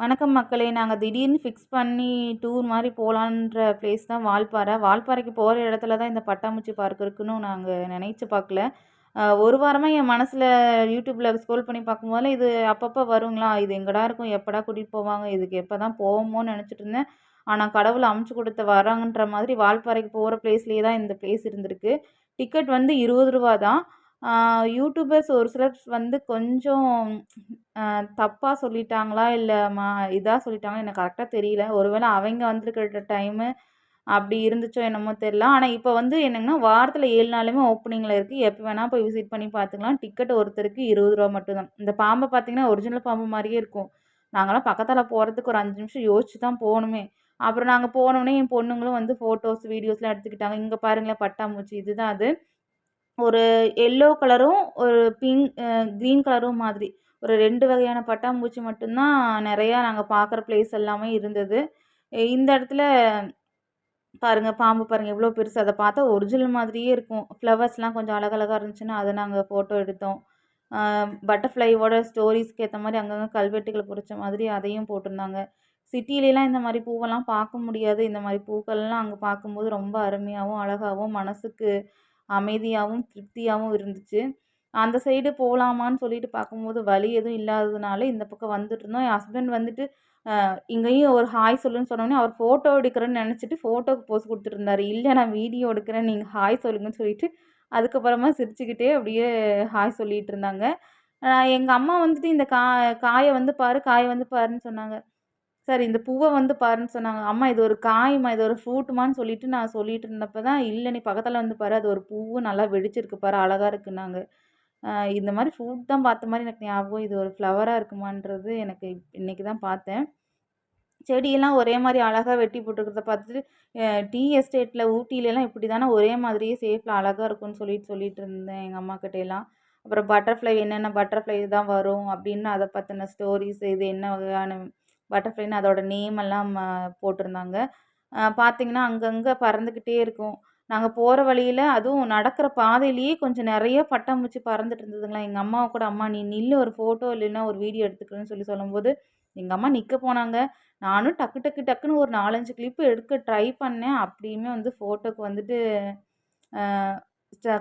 வணக்கம் மக்களே. நாங்கள் திடீர்னு ஃபிக்ஸ் பண்ணி டூர் மாதிரி போகலான்ற பிளேஸ் தான் வால்பாறை. வால்பாறைக்கு போகிற இடத்துல தான் இந்த பட்டாம்பூச்சி பார்க் இருக்குன்னு நாங்கள் நினைச்சு பார்க்கல. ஒரு வாரமாக என் மனசில் யூடியூப்பில் ஸ்க்ரோல் பண்ணி பார்க்கும்போது இது அப்பப்போ வருங்களா? இது எங்கடா இருக்கும்? எப்படா கூட்டிகிட்டு போவாங்க? இதுக்கு எப்போ தான் போவோமோன்னு நினச்சிட்டு இருந்தேன். ஆனால் கடவுள் அமுச்சு கொடுத்த வராங்கன்ற மாதிரி வால்பாறைக்கு போகிற பிளேஸ்லேயே தான் இந்த பிளேஸ் இருந்திருக்கு. டிக்கெட் வந்து இருபது ரூபா தான். யூடியூபர்ஸ் ஒரு சிலர் வந்து கொஞ்சம் தப்பாக சொல்லிட்டாங்களா? இல்லை மா இதாக சொல்லிட்டாங்களா? எனக்கு கரெக்டாக தெரியல. ஒரு வேளை அவங்க வந்திருக்கிற டைமு அப்படி இருந்துச்சோ என்னமோ தெரில ஆனால் இப்போ வந்து என்னங்கன்னா வாரத்தில் ஏழு நாளுமே ஓப்பனிங்கில் இருக்குது எப்போ வேணால் போய் விசிட் பண்ணி பார்த்துக்கலாம். டிக்கெட் ஒருத்தருக்கு இருபது ரூபா மட்டும்தான் இந்த பாம்பை பார்த்திங்கன்னா ஒரிஜினல் பாம்பு மாதிரியே இருக்கும். நாங்களாம் பக்கத்தில் போகிறதுக்கு ஒரு அஞ்சு நிமிஷம் யோசிச்சு தான் போகணுமே. அப்புறம் நாங்கள் போனோடனே என் பொண்ணுங்களும் வந்து ஃபோட்டோஸ் வீடியோஸ்லாம் எடுத்துக்கிட்டாங்க. இங்கே பாருங்களேன் பட்டாம்பூச்சி. இதுதான் அது. ஒரு எல்லோ கலரும் ஒரு பிங்க் க்ரீன் கலரும் மாதிரி. ஒரு ரெண்டு வகையான பட்டாம்பூச்சி மட்டும்தான் நிறையா நாங்கள் பார்க்குற ப்ளேஸ் எல்லாமே இருந்தது. இந்த இடத்துல பாருங்கள் பாம்பு பாருங்கள் எவ்வளோ பெருசு. அதை பார்த்தா ஒரிஜினல் மாதிரியே இருக்கும். ஃப்ளவர்ஸ்லாம் கொஞ்சம் அழகழகாக இருந்துச்சுன்னா அதை நாங்கள் ஃபோட்டோ எடுத்தோம். பட்டர்ஃப்ளைவோட ஸ்டோரிஸ்க்கு ஏற்ற மாதிரி அங்கங்கே கல்வெட்டுகளை பொறிச்ச மாதிரி அதையும் போட்டிருந்தாங்க. சிட்டிலலாம் இந்த மாதிரி பூவெல்லாம் பார்க்க முடியாது. இந்த மாதிரி பூக்கள்லாம் அங்கே பார்க்கும்போது ரொம்ப அருமையாகவும் அழகாகவும் மனசுக்கு அமைதியாகவும் திருப்தியாகவும் இருந்துச்சு. அந்த சைடு போகலாமான்னு சொல்லிட்டு பார்க்கும்போது வழி எதுவும் இல்லாததுனால இந்த பக்கம் வந்துட்டுருந்தோம் என் ஹஸ்பண்ட் வந்துட்டு இங்கேயும் ஒரு ஹாய் சொல்லுன்னு சொன்னோடனே அவர் ஃபோட்டோ எடுக்கிறேன்னு நினச்சிட்டு ஃபோட்டோக்கு போஸ் கொடுத்துருந்தாரு இல்லை நான் வீடியோ எடுக்கிறேன் நீங்கள் ஹாய் சொல்லுங்கன்னு சொல்லிட்டு அதுக்கப்புறமா சிரிச்சுக்கிட்டே அப்படியே ஹாய் சொல்லிகிட்டு இருந்தாங்க. எங்கள் அம்மா வந்துட்டு இந்த கா காயை வந்து பாரு காயை வந்து பாருன்னு சொன்னாங்க. சார் இந்த பூவை வந்து பாருன்னு சொன்னாங்க. அம்மா இது ஒரு காய்மா இது ஒரு ஃப்ரூட்டுமான்னு சொல்லிட்டு நான் சொல்லிட்டு இருந்தப்போ தான் இல்லை நீ பக்கத்தில் வந்து பாரு அது ஒரு பூவு நல்லா வெடிச்சிருக்கு பாரு அழகாக இருக்குன்னாங்க. இந்த மாதிரி ஃப்ரூட் தான் பார்த்த மாதிரி எனக்கு ஞாபகம். இது ஒரு ஃப்ளவராக இருக்குமான்றது எனக்கு இன்றைக்கி தான் பார்த்தேன். செடியெல்லாம் ஒரே மாதிரி அழகாக வெட்டி போட்டுருக்கிறத பார்த்துட்டு டீ எஸ்டேட்டில் ஊட்டிலலாம் இப்படி தானே ஒரே மாதிரியே சேஃபில் அழகாக இருக்கும்னு சொல்லிட்டு சொல்லிட்டு இருந்தேன் எங்கள் அம்மா கிட்டேலாம். அப்புறம் பட்டர்ஃப்ளை என்னென்ன பட்டர்ஃப்ளை தான் வரும் அப்படின்னு அதை பற்றின ஸ்டோரிஸ் இது என்ன வகையான பட்டர்ஃப்ளைன்னு அதோடய நேம் எல்லாம் போட்டிருந்தாங்க. பார்த்திங்கன்னா அங்கங்கே பறந்துக்கிட்டே இருக்கும். நாங்கள் போகிற வழியில் அதுவும் நடக்கிற பாதையிலேயே கொஞ்சம் நிறைய பட்டாம்பூச்சி பறந்துட்டு இருந்ததுங்களா? எங்கள் அம்மாவை கூட அம்மா நீ நில்லு ஒரு ஃபோட்டோ இல்லைன்னா ஒரு வீடியோ எடுத்துக்கணும்னு சொல்லி சொல்லும்போது எங்கள் அம்மா நிற்க போனாங்க. நானும் டக்கு டக்கு டக்குன்னு ஒரு நாலஞ்சு கிளிப்பு எடுக்க ட்ரை பண்ணேன். அப்படியுமே வந்து ஃபோட்டோக்கு வந்துட்டு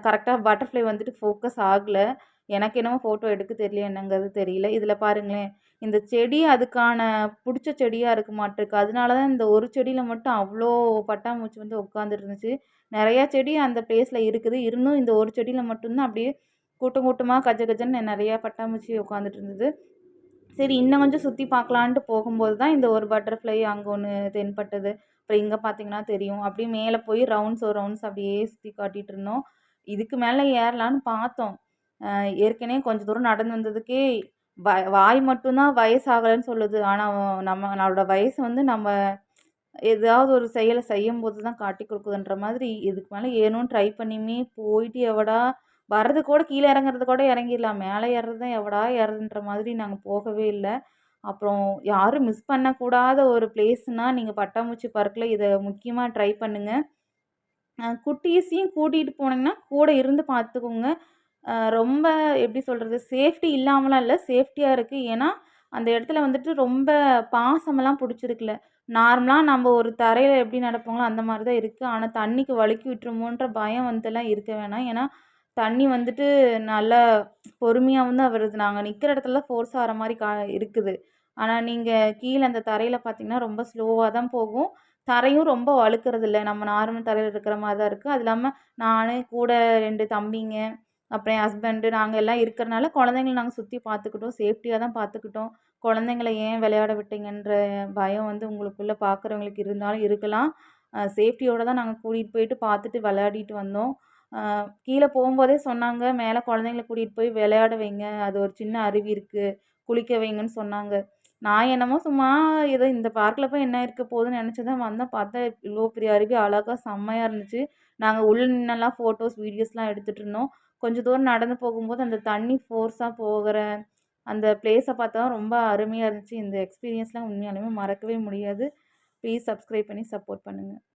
கரெக்டாக பட்டர்ஃப்ளை வந்துட்டு ஃபோக்கஸ் ஆகலை. எனக்கு என்னமோ ஃபோட்டோ எடுக்க தெரியல என்னங்கிறது தெரியல. இதில் பாருங்களேன் இந்த செடி அதுக்கான பிடிச்ச செடியாக இருக்க மாட்டிருக்கு. அதனால தான் இந்த ஒரு செடியில் மட்டும் அவ்வளோ பட்டாம்பூச்சி வந்து உட்காந்துட்டு இருந்துச்சு நிறையா செடி அந்த பிளேஸில் இருக்குது. இருந்தும் இந்த ஒரு செடியில் மட்டும்தான் அப்படியே கூட்டம் கூட்டமாக கஜ கஜன்னு நிறையா பட்டாம்பூச்சி உட்காந்துட்டு இருந்தது சரி இன்னும் கொஞ்சம் சுற்றி பார்க்கலான்ட்டு போகும்போது தான் இந்த ஒரு பட்டர்ஃப்ளை அங்கே ஒன்று தென்பட்டது. அப்புறம் இங்கே பார்த்தீங்கன்னா தெரியும். அப்படியே மேலே போய் ரவுண்ட்ஸ் ஒரு ரவுண்ட்ஸ் அப்படியே சுற்றி காட்டிகிட்டு இருந்தோம். இதுக்கு மேலே ஏறலான்னு பார்த்தோம். ஏற்கனவே கொஞ்சம் தூரம் நடந்து வந்ததுக்கே வ வாய் மட்டும்தான் வயசாகலைன்னு சொல்லுது. ஆனால் நம்ம நம்மளோட வயசு வந்து நம்ம ஏதாவது ஒரு செயலை செய்யும் போது தான் காட்டி கொடுக்குதுன்ற மாதிரி இதுக்கு மேலே ஏனும் ட்ரை பண்ணியுமே போயிட்டு எவடா வர்றது கூட கீழே இறங்குறது கூட இறங்கிடலாம். மேலே ஏறுறது தான் எவடா ஏறதுன்ற மாதிரி நாங்கள் போகவே இல்லை. அப்புறம் யாரும் மிஸ் பண்ணக்கூடாத ஒரு பிளேஸ்னால் நீங்கள் பட்டாம்பூச்சி பார்க்கில் இதை முக்கியமாக ட்ரை பண்ணுங்கள் குட்டீஸையும் கூட்டிகிட்டு போனீங்கன்னா கூட இருந்து பார்த்துக்கோங்க. ரொம்ப எப்படி சொல்கிறது சேஃப்டி இல்லாமலாம் இல்லை. சேஃப்டியாக இருக்குது ஏன்னா அந்த இடத்துல வந்துட்டு ரொம்ப பாசமெல்லாம் பிடிச்சிருக்குல. நார்மலாக நம்ம ஒரு தரையில் எப்படி நடப்போங்களோ அந்த மாதிரி தான் இருக்குது ஆனால் தண்ணிக்கு வழுக்கி விட்டுருமோன்ற பயம் வந்துலாம் இருக்க வேணாம். ஏன்னா தண்ணி வந்துட்டு நல்லா பொறுமையாகவும் தான் வருது. நாங்கள் நிற்கிற இடத்துல ஃபோர்ஸ் ஆகிற மாதிரி கா இருக்குது. ஆனால் நீங்கள் கீழே அந்த தரையில் பார்த்தீங்கன்னா ரொம்ப ஸ்லோவாக தான் போகும். தரையும் ரொம்ப வழுக்கிறது இல்லை நம்ம நார்மல் தரையில் இருக்கிற மாதிரி தான் இருக்குது அது இல்லாமல் நான் கூட ரெண்டு தம்பிங்க அப்புறம் என் ஹஸ்பண்டு நாங்கள் எல்லாம் இருக்கிறனால குழந்தைங்கள நாங்கள் சுற்றி பார்த்துக்கிட்டோம். சேஃப்டியாக தான் பார்த்துக்கிட்டோம். குழந்தைங்கள ஏன் விளையாட விட்டீங்கன்ற பயம் வந்து உங்களுக்குள்ளே பார்க்குறவங்களுக்கு இருந்தாலும் இருக்கலாம். சேஃப்டியோடு தான் நாங்கள் கூட்டிகிட்டு போயிட்டு பார்த்துட்டு விளையாடிட்டு வந்தோம். கீழே போகும்போதே சொன்னாங்க மேலே குழந்தைங்கள கூட்டிகிட்டு போய் விளையாட வைங்க. அது ஒரு சின்ன அருவி இருக்குது குளிக்க வைங்கன்னு சொன்னாங்க. நான் என்னமோ சும்மா ஏதோ இந்த பார்க்கில் போய் என்ன இருக்க போகுதுன்னு நினச்சி தான் வந்தேன். பார்த்தா இவ்வளோ பெரிய அருவி அழகாக செம்மையாக இருந்துச்சு. நாங்கள் உள்ள நின்னெல்லாம் ஃபோட்டோஸ் வீடியோஸ்லாம் எடுத்துகிட்டு இருந்தோம். கொஞ்சம் தூரம் நடந்து போகும்போது அந்த தண்ணி ஃபோர்ஸாக போகிற அந்த பிளேஸை பார்த்தா ரொம்ப அருமையாக இருந்துச்சு. இந்த எக்ஸ்பீரியன்ஸ்லாம் உண்மையாலுமே மறக்கவே முடியாது. ப்ளீஸ் சப்ஸ்கிரைப் பண்ணி சப்போர்ட் பண்ணுங்கள்